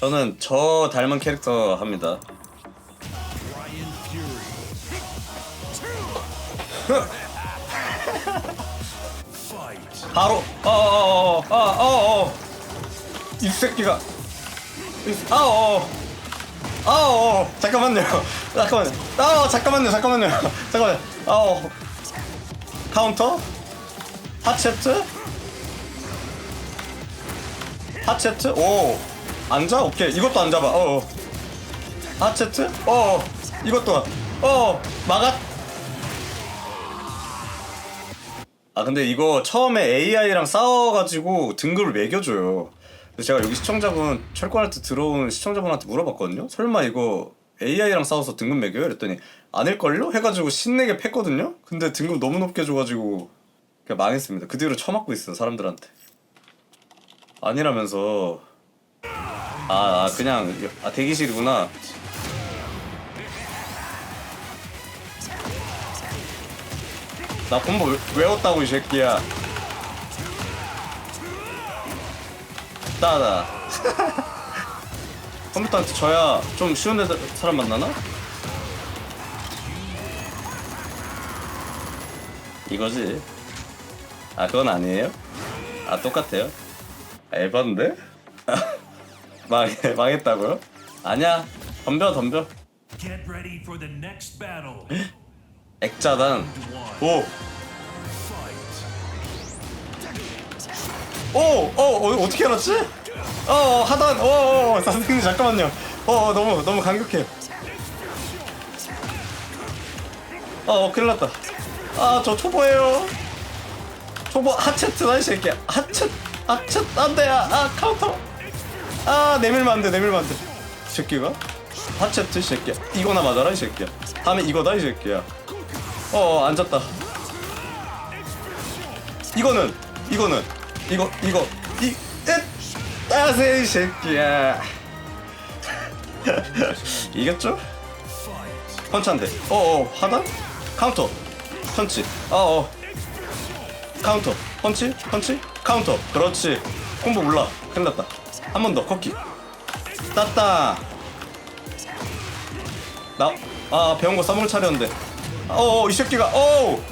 저는 저 닮은 캐릭터 합니다. 바로 어어어어어어어 이 새끼가 이- 아어 아어 잠깐만요. 잠깐만요. 아 잠깐만요 잠깐만요. 잠깐만요. 아어. 카운터? 하체트 하체트 오 앉아 오케이 이것도 안 잡아 어 하체트 어 이것도 어 막아 아 근데 이거 처음에 AI랑 싸워가지고 등급을 매겨줘요. 그래서 제가 여기 시청자분 철권할 때 들어온 시청자분한테 물어봤거든요. 설마 이거 AI랑 싸워서 등급 매겨요? 그랬더니 아닐걸요? 해가지고 신내게 팼거든요. 근데 등급 너무 높게 줘가지고 그냥 망했습니다. 그 뒤로 처맞고 있어 사람들한테. 아니라면서 아, 아 그냥 아 대기실이구나. 나 외- 외웠다고 이 새끼야. 따다. 컴퓨터한테 져야 좀 쉬운 애 사람 만나나? 이거지. 아 그건 아니에요? 아 똑같아요? 아, 에반데? 망 망했다고요? 아니야. 덤벼 덤벼. Get ready for the next battle. 액자단. 오. Fight. 오, 어, 어, 어떻게 알았지? 어, 어, 하단, 어, 어, 어, 선생님 잠깐만요. 어, 어, 너무, 너무 강력해. 어, 어, 큰일 났다. 아, 저 초보예요. 초보 하체트다 이 새끼야. 하체, 하체, 안 돼, 아, 아, 카운터. 아, 내밀면 안 돼, 내밀면 안 돼. 이 새끼가? 하체트 이 새끼야. 이거나 맞아라 이 새끼야. 다음에 이거다 이 새끼야. 어, 어, 앉았다. 이거는 이거는 이거 이거 이 엣! 따세 이 새끼야 이겼죠? 펀치 한대 어어 하단 카운터 펀치 어어 카운터 펀치 펀치 카운터 그렇지 콤보 몰라 큰일 났다 한 번더 커키. 따따 나아 배운 거 쌈을 차렸는데. 어어 이 새끼가 어어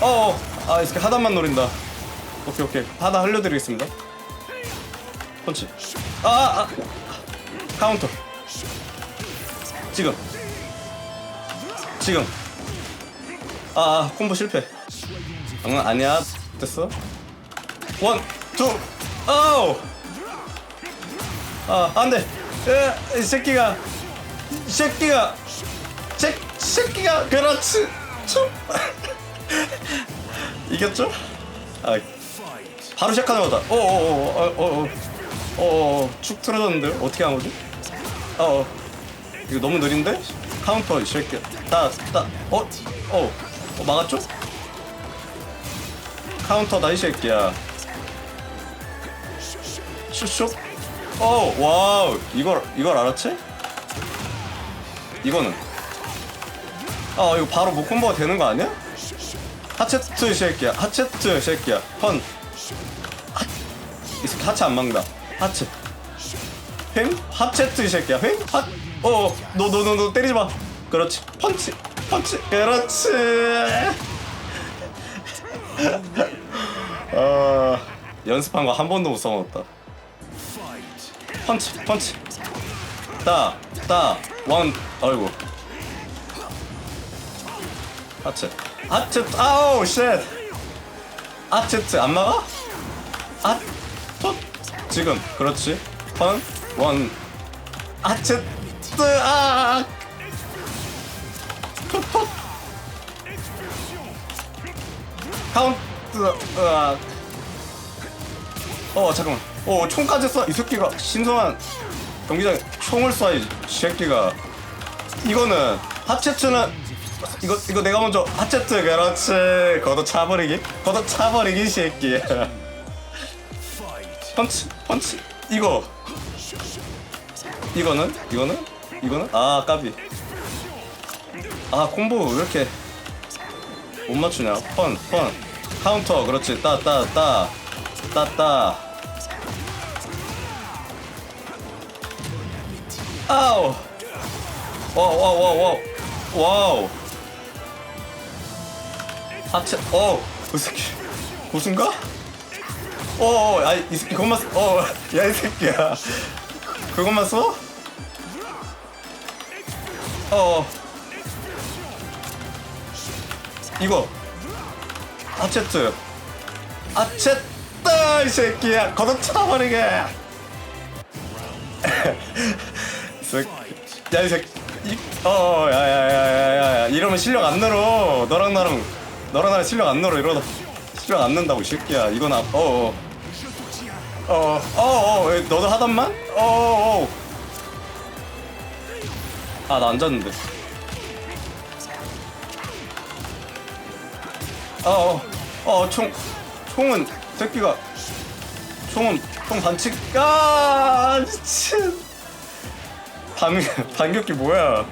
어어 아이 새끼 하단만 노린다. 오케이 오케이. 하단 흘려드리겠습니다. 펀치. 아아 아, 아. 카운터. 지금. 지금. 아, 아 콤보 실패. 응 아니야. 됐어. 원투 아우 아 안돼 이 새끼가 이 새끼가 새 새끼가 그렇지 춤 이겼죠? 아 바로 시작하자마자 어어어어어어어쭉 틀어졌는데요? 어떻게 한 거지? 어어 이거 너무 느린데? 카운터 이 새끼 따따어어 어, 어, 막았죠? 카운터다 이 새끼야 슛슛 어 와우. 이걸 이걸 알았지? 이거는. 아 이거 바로 목 콤보가 되는 거 아니야? 하체트 이 새끼야 하체트 이 새끼야. 펀 하... 이 새끼 하체 안 막는다. 하체. 횡? 하체트 이 새끼야 횡? 하... 너너 너 너 때리지 마. 그렇지. 펀치 펀치. 그렇지. 아 연습한 거 한 번도 못 써먹었다 펀치 펀치. 따따원. 아이고. 하체 하체 아우 쉣. 하체트. 안 막아? 아tot 지금 그렇지. 펀원. 하체트. 아! 카운트 으악. 어 잠깐만 어 총까지 쏴 이 새끼가 신성한 경기장에 총을 쏴이 새끼가. 이거는 하체트는 이거 이거 내가 먼저 하체트 그렇지. 걷어 차버리기. 걷어 차버리기 이 새끼. 펀치 펀치. 이거. 이거는? 이거는? 이거는? 아 까비. 아 콤보 왜 이렇게 못 맞추냐? 펀펀. 카운터. 그렇지. 따 따 따. 따따 아우. 와우 와우 와우 와우. 와우. 하체 어 이 새끼. 고수인가? 어 아이 이 새끼 그것만 어야 이 새끼야. 그것만 써? 어 이거. 아체트. 아체트 이 새끼야. 걷어차버리게. 이 새끼 야이 새끼. 이, 어 야야야야야 이러면 실력 안 늘어. 너랑 나랑 너랑 나랑 실력 안 늘어. 이러다 실력 안 는다고 이 새끼야. 이건 아, 어어. 어 어 어. 너도 하단만? 어어 아나 안 잤는데. 어어어총 총은 새끼가 총은 총 반칙. 아 미친 반 반격기 뭐야?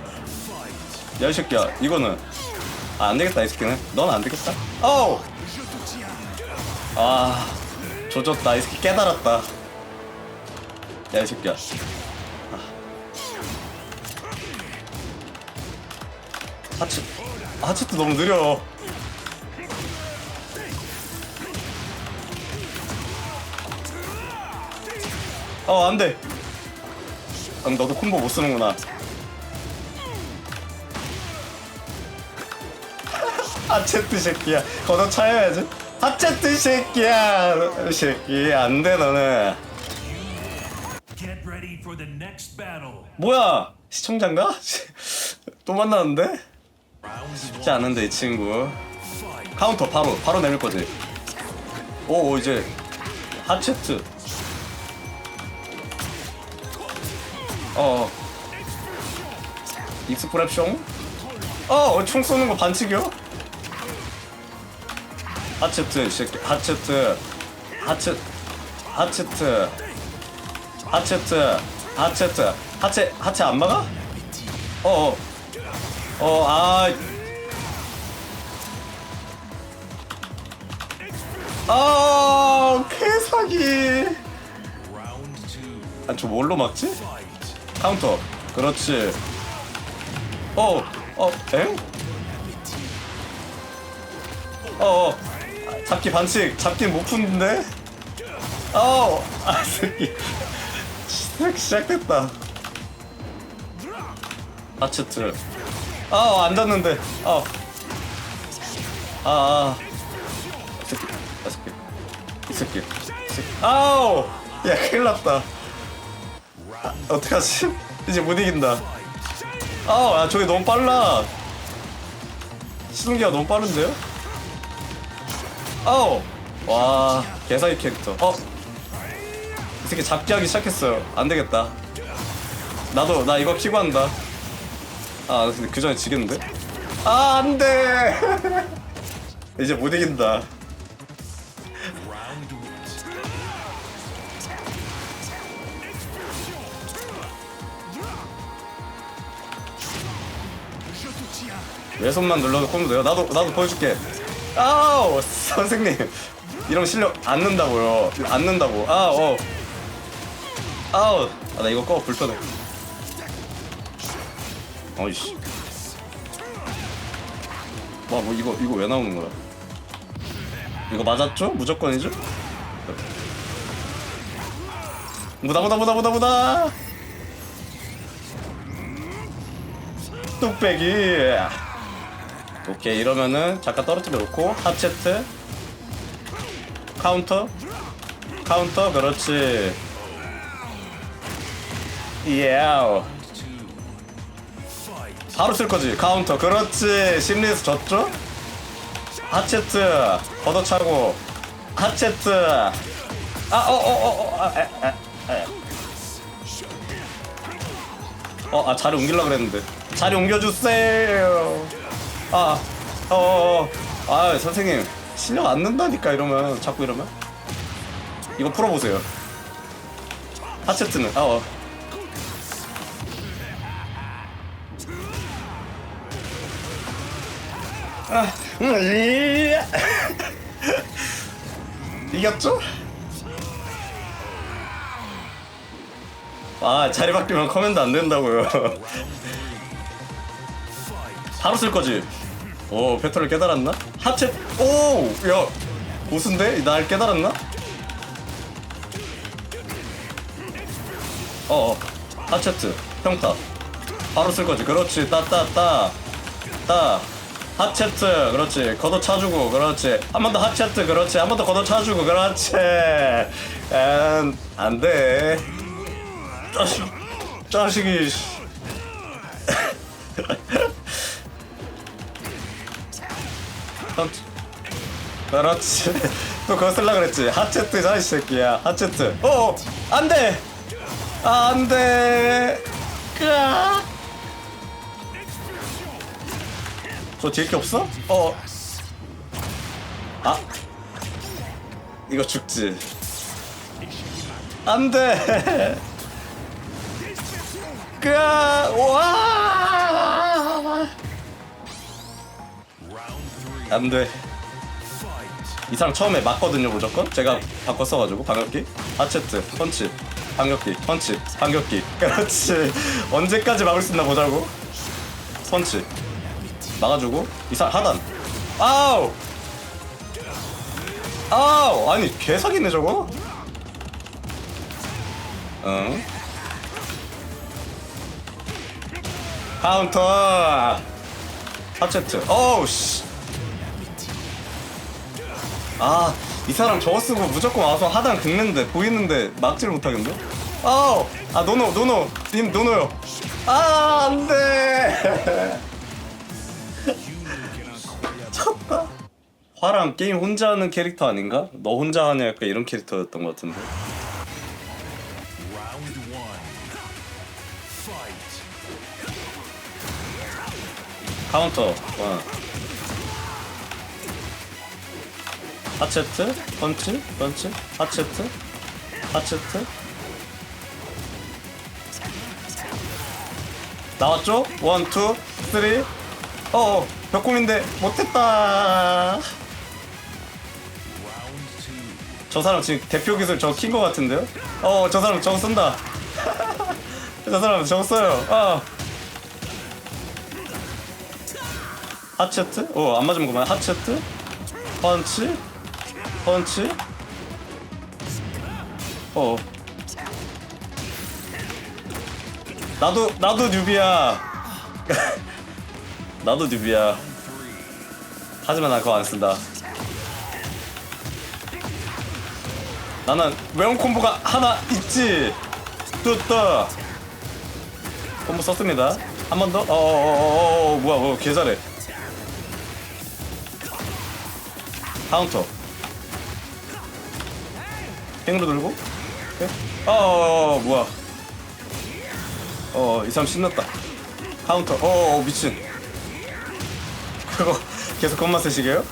야 이 새끼야 이거는 아, 안 되겠다 이 새끼는. 넌 안 되겠다. 어우 아 조졌다 이 새끼 깨달았다. 야 이 새끼야. 아. 하츠 하츠도 너무 느려. 어 안돼 응 너도 콤보 못 쓰는구나 하체트 새끼야 걷어 차야지 하체트 새끼야 이 새끼 안 돼 너는 the next battle. 뭐야 시청자인가? 또 만나는데? Round 쉽지 않은데 이 친구. 카운터 바로 바로 내밀 거지 오 이제 하체트 어 익스프랩숑 어 총 쏘는 거 반칙이요? 하체트 이 새끼 하체트 하체 하체트 하체트 하체트 하체 하체 안 막아? 어어 어 아 아 개사기 Round two. 아저 뭘로 막지? 카운터 그렇지 어, 어, 엥? 어, 어, 아, 잡기 반칙, 잡기 못 푸는데? 어, 아, 새끼. 시- 시작됐다. 아츠트. 아, 안 닿는데. 아, 아, 아. 이 새끼, 이 새끼, 이 새끼, 이 새끼. 아우, 야, 큰일 났다. 아, 어떡하지? 이제 못 이긴다. 아, 아 저기 너무 빨라. 시동기가 너무 빠른데요? 아우, 와, 개사기 캐릭터. 어, 이 새끼 잡기 하기 시작했어요. 안 되겠다. 나도 나 이거 키고 한다. 아, 근데 그 전에 지겠는데? 아, 안 돼. 이제 못 이긴다. 왼손만 눌러도 콤보 돼요? 나도 나도 보여줄게. 아우 선생님 이런 실력 안 는다고요. 안 는다고. 아 어. 아우 아, 나 이거 꺼 불편해. 어이씨. 와 뭐 이거 이거 왜 나오는 거야? 이거 맞았죠? 무조건이죠? 무다 무다 무다 무다 무다. 뚝배기. 오케이 이러면은 잠깐 떨어뜨려 놓고 하체트. 카운터. 카운터 그렇지. 예. Fight. 바로 쓸 거지. 카운터 그렇지. 심리에서 졌죠? 하체트 걷어차고. 하체트. 아 어 어어어어아 자리 옮기려 그랬는데. 자리 옮겨주세요 아, 아어 어 어. 아 선생님. 실력 안 는다니까 이러면. 자꾸 이러면? 이거 풀어보세요. 하체트는. 아 어. 아, 음, 이- 이겼죠? 아 자리 바뀌면 커맨드 안 된다고요 바로 쓸 거지. 오 패턴을 깨달았나? 하체 오야 고수인데? 날 깨달았나? 어어. 하체트 평타. 바로 쓸 거지. 그렇지. 따따따. 따. 하체트 그렇지. 걷어 차주고 그렇지. 한 번 더 하체트 그렇지. 한 번 더 걷어 차주고 그렇지. 엔, 안돼. 자식 자식이 씨. 펀치. 그렇지 또 그거 쓸라 그랬지 하체트 자식 새끼야 하체트 어 안돼 안돼 으아 저 뒤에 게 없어? 어. 아. 이거 죽지. 안 돼. 끄아. 와. 안 돼. 이 사람 처음에 맞거든요, 무조건. 제가 바꿔 써가지고 반격기, 하체트, 펀치, 반격기, 펀치, 반격기. 그렇지. 언제까지 막을 수 있나 보자고. 펀치. 막아주고 이사 하단 아우 아우 아니 개사기네 저거 응 카운터 하체트 어우 씨 아 이 사람 저거 쓰고 무조건 와서 하단 긁는데 보이는데 막지를 못하겠네 아우 아 노노 노노 님 노노요 아 안 돼 쳤다. 화랑 게임 혼자 하는 캐릭터 아닌가? 너 혼자 하냐 약간 이런 캐릭터였던 것 같은데. 카운터. 와. 하체트, 펀치, 펀치, 하체트, 하체트. 나왔죠? 원, 투, 쓰리. 어, 벽공인데 못했다. 저 사람 지금 대표 기술 저거 킨거 같은데요? 어, 저 사람 저거 쓴다. 저 사람 저거 써요. 어. 하체트? 어, 안 맞으면 그만. 하체트? 펀치? 펀치? 어. 나도, 나도 뉴비야. 나도 뉴비야. 하지만 나 그거 안 쓴다. 나는 외형 콤보가 하나 있지. 뚜뚜. 콤보 썼습니다. 한 번 더. 어어어어 뭐야 뭐야 개 잘해. 카운터. 팽으로 들고. 네? 어어어 뭐야. 어 이 사람 신났다. 카운터. 어 어 미친. 그거 계속 그것만 쓰시게요?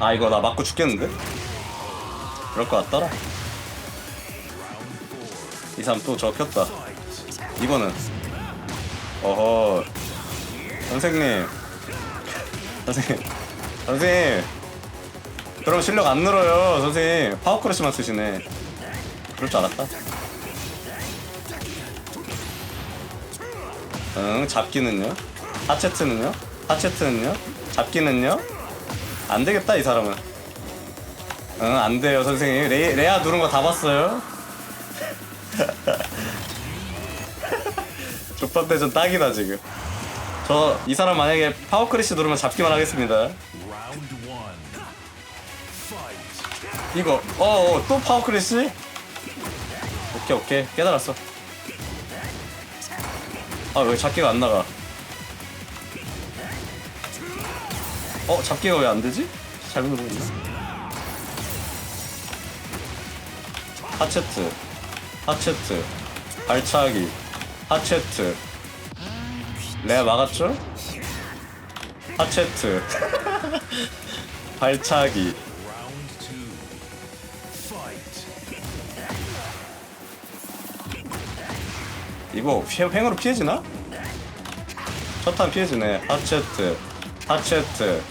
아 이거 나 맞고 죽겠는데? 그럴 것 같더라 이 사람 또저 켰다 이거는 어허 선생님 선생님 선생님 그럼 실력 안 늘어요 선생님 파워크러쉬만 쓰시네 그럴 줄 알았다 응 잡기는요? 하체트는요? 하체트는요? 잡기는요? 안 되겠다 이 사람은. 응 안 돼요 선생님. 레, 레아 누른 거 다 봤어요. 족밥대전 딱이다 지금. 저 이 사람 만약에 파워크리시 누르면 잡기만 하겠습니다. 이거 어어 또 파워크리시? 오케이 오케이 깨달았어. 아 왜 잡기가 안 나가? 어 잡기가 왜 안 되지? 잘못 누르었나? 하체트 하체트 발차기 하체트 레아 막았죠? 하체트 발차기. 이거 휘- 횡으로 피해지나? 첫탄 피해지네 하체트 하체트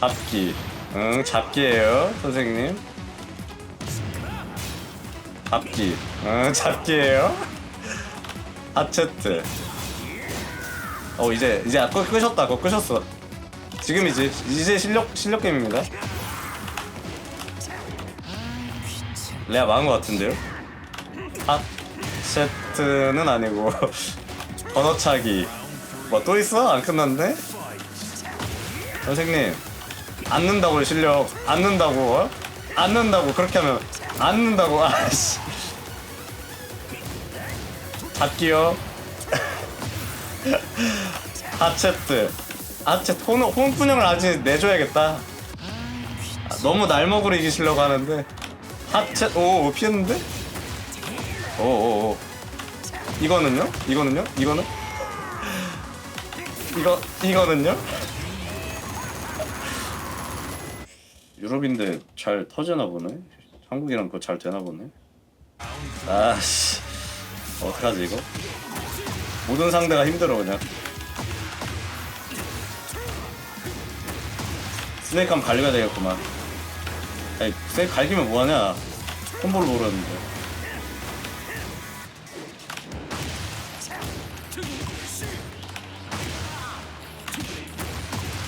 잡기. 응, 잡기예요, 선생님. 잡기. 응, 잡기예요. 하체트. 어 이제 이제 아까 끄셨다. 그거 끄셨어. 지금이지. 이제 실력 실력 게임입니다. 레아 망한 것 같은데요? 하체트는 아니고 번호차기. 뭐 또 있어? 안 끝났네? 선생님 앉는다고요 실력 앉는다고 어? 앉는다고 그렇게 하면 앉는다고 아씨 잡기요 하체트. 하체트 혼, 혼분형을 아직 내줘야겠다. 아, 너무 날먹으로 이기시려고 하는데. 하체 오 피했는데? 오오오. 이거는요? 이거는요? 이거는? 이거 이거는요? 유럽인데 잘 터지나 보네. 한국이랑 그거 잘 되나 보네. 아씨. 어떡하지 이거? 모든 상대가 힘들어 그냥. 스네이크 한번 갈려야 되겠구만. 아니 스네이크 갈기면 뭐하냐? 콤보를 모르는데.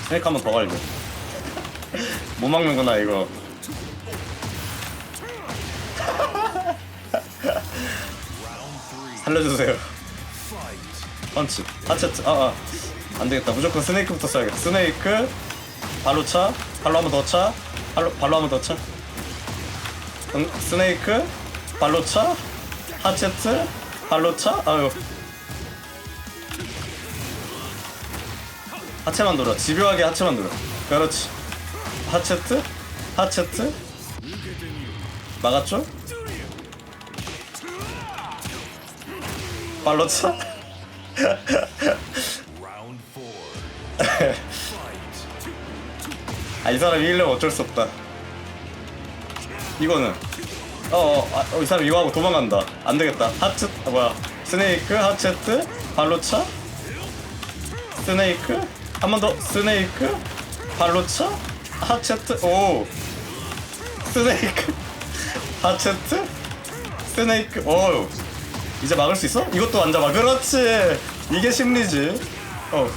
스네이크 한번 더 갈겨. 못 막는구나 이거. 살려주세요. 펀치, 하체트, 아, 아, 안 되겠다. 무조건 스네이크부터 써야겠다. 스네이크, 발로 차, 발로 한 번 더 차, 발로, 발로 한 번 더 차. 응, 스네이크, 발로 차, 하체트, 발로 차, 아유. 하체만 돌아. 집요하게 하체만 돌아. 그렇지. 하체트? 하체트? 막았죠? 발로 차? 아, 이 사람 이기려면 어쩔 수 없다. 이거는. 어, 어, 아, 어, 이 사람 이거 하고 도망간다. 안 되겠다. 하체, 아, 뭐야. 스네이크, 하체트, 발로차? 스네이크? 한 번 더. 스네이크? 발로차? 하체트? 오. 스네이크? 하체트? 스네이크? 오. 이제 막을 수 있어? 이것도 안 잡아. 그렇지. 이게 심리지. 어.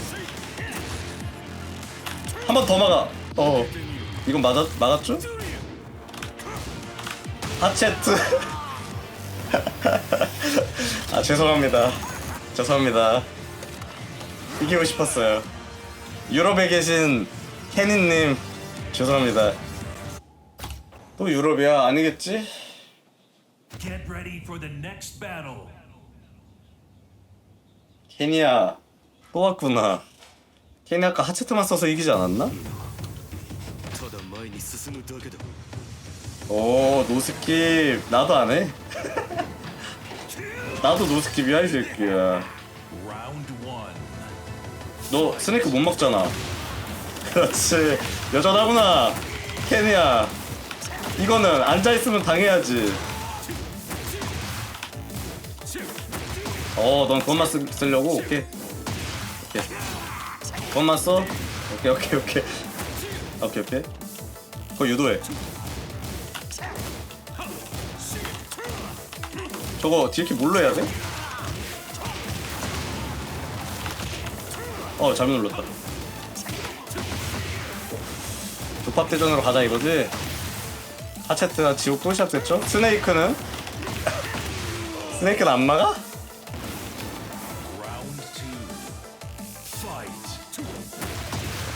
한 번 더 막아. 어. 이건 맞았, 막았죠? 하체트. 아, 죄송합니다. 죄송합니다. 이기고 싶었어요. 유럽에 계신 케니님, 죄송합니다. 또 유럽이야? 아니겠지? Get ready for the next battle. 케니야 또 왔구나. 케니 아까 하체트만 써서 이기지 않았나? 오 노스킵. 나도 안해? 나도 노스킵이야 이 새끼야. 너 스네이크 못 먹잖아. 그렇지. 여전하구나 케니야 이거는 앉아있으면 당해야지. 어, 넌 그것만 쓰, 쓰려고 오케이. 오케이. 그것만 써. 오케이 오케이 오케이. 오케이 오케이. 그거 유도해. 저거 딜키 뭘로 해야 돼? 어 잘못 눌렀다 조팝 대전으로 가자 이거지 하체트가 지옥 또 시작됐죠? 스네이크는? 스네이크는 안 막아?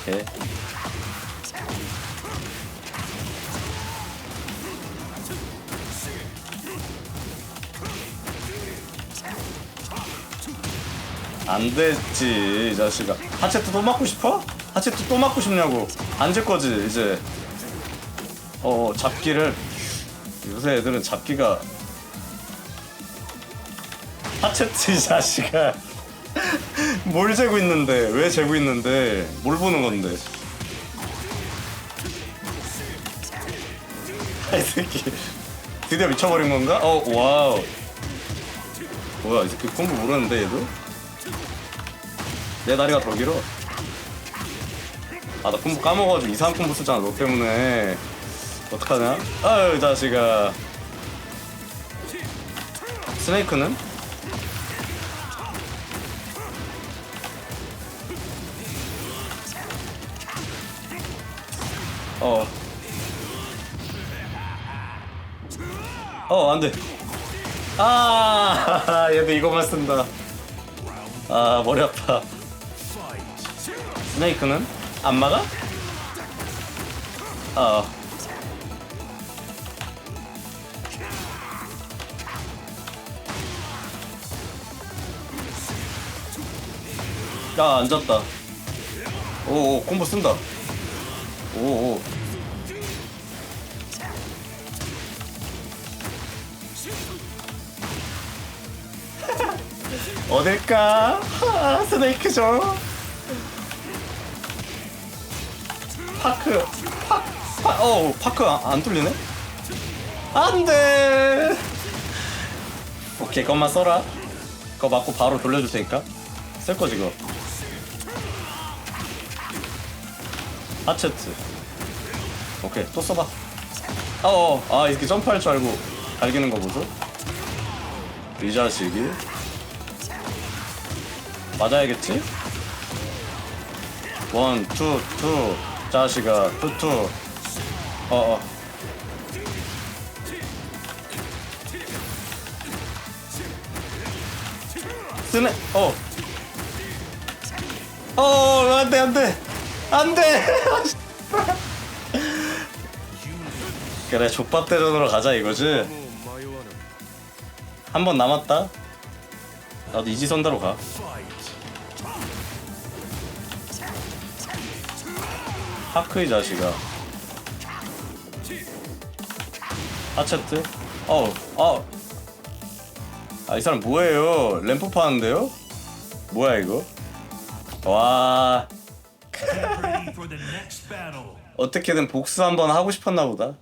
오케이 안 됐지 이 자식아. 하체트 또 맞고 싶어? 하체트 또 맞고 싶냐고. 앉을 거지 이제. 어 잡기를. 요새 애들은 잡기가. 하체트 이 자식아 뭘 재고 있는데? 왜 재고 있는데? 뭘 보는 건데? 아, 이 새끼. 드디어 미쳐버린 건가? 어 와우. 뭐야 이 새끼 콤보 모르는데 얘도? 내 다리가 더 길어? 아나 콤보 까먹어가지고 이상한 콤보 쓰잖아 너 때문에. 어떡하냐? 아유 자식아. 스네이크는? 어. 어, 안 돼. 아, 얘도 이거만 쓴다. 아, 머리 아파. 스네이크는? 안 막아? 어. 야, 앉았다. 오, 오 콤보 쓴다. 오, 오. 어딜까? 아, 스네이크죠. 파크, 파, 파, 어, 파크 안, 안 뚫리네? 안 돼. 오케이, 그것만 써라. 그거 맞고 바로 돌려줄 테니까. 쓸 거지, 그거. 하체트. 오케이, 또 써봐. 어, 어, 아, 이렇게 점프할 줄 알고 갈기는 거 보소. 이 자식이. 맞아야겠지? 원, 투, 투. 자식아, 투, 투. 어, 어. 쓰네, 어. 어, 안 돼, 안 돼. 안돼. 그래 족밥 대전으로 가자 이거지. 한 번 남았다. 나도 이지선다로 가. 하크의 자식아. 하체트? 어우 어우 아이 사람 뭐예요? 램프 파는데요? 뭐야 이거? 와. 어떻게든 복수 한번 하고 싶었나 보다.